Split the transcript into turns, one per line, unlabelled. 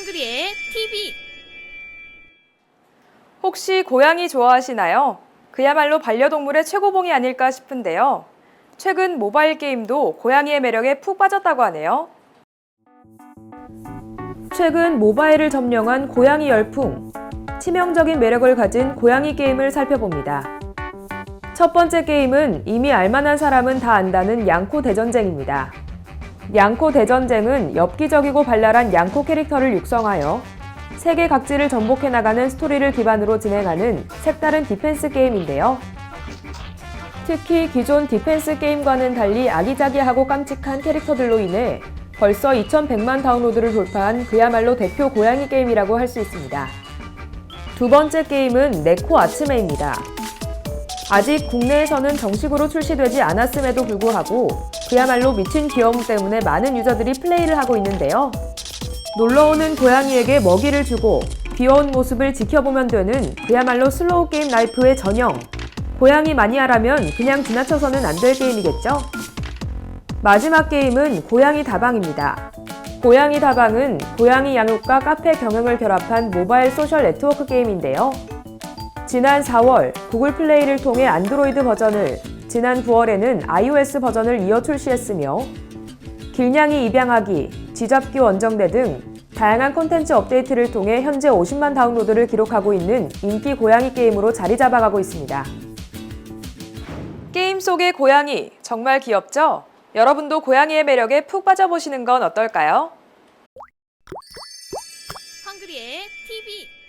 헝그리의 TV
혹시 고양이 좋아하시나요? 그야말로 반려동물의 최고봉이 아닐까 싶은데요. 최근 모바일 게임도 고양이의 매력에 푹 빠졌다고 하네요. 최근 모바일을 점령한 고양이 열풍. 치명적인 매력을 가진 고양이 게임을 살펴봅니다. 첫 번째 게임은 이미 알만한 사람은 다 안다는 양코 대전쟁입니다. 양코 대전쟁은 엽기적이고 발랄한 양코 캐릭터를 육성하여 세계 각지를 정복해 나가는 스토리를 기반으로 진행하는 색다른 디펜스 게임인데요. 특히 기존 디펜스 게임과는 달리 아기자기하고 깜찍한 캐릭터들로 인해 벌써 2100만 다운로드를 돌파한 그야말로 대표 고양이 게임이라고 할 수 있습니다. 두 번째 게임은 네코 아츠메입니다. 아직 국내에서는 정식으로 출시되지 않았음에도 불구하고 그야말로 미친 귀여움 때문에 많은 유저들이 플레이를 하고 있는데요. 놀러오는 고양이에게 먹이를 주고 귀여운 모습을 지켜보면 되는 그야말로 슬로우 게임 라이프의 전형. 고양이 마니아라면 그냥 지나쳐서는 안 될 게임이겠죠? 마지막 게임은 고양이 다방입니다. 고양이 다방은 고양이 양육과 카페 경영을 결합한 모바일 소셜 네트워크 게임인데요. 지난 4월 구글 플레이를 통해 안드로이드 버전을, 지난 9월에는 iOS 버전을 이어 출시했으며 길냥이 입양하기, 쥐잡기 원정대 등 다양한 콘텐츠 업데이트를 통해 현재 50만 다운로드를 기록하고 있는 인기 고양이 게임으로 자리 잡아가고 있습니다. 게임 속의 고양이 정말 귀엽죠? 여러분도 고양이의 매력에 푹 빠져보시는 건 어떨까요?
헝그리의 TV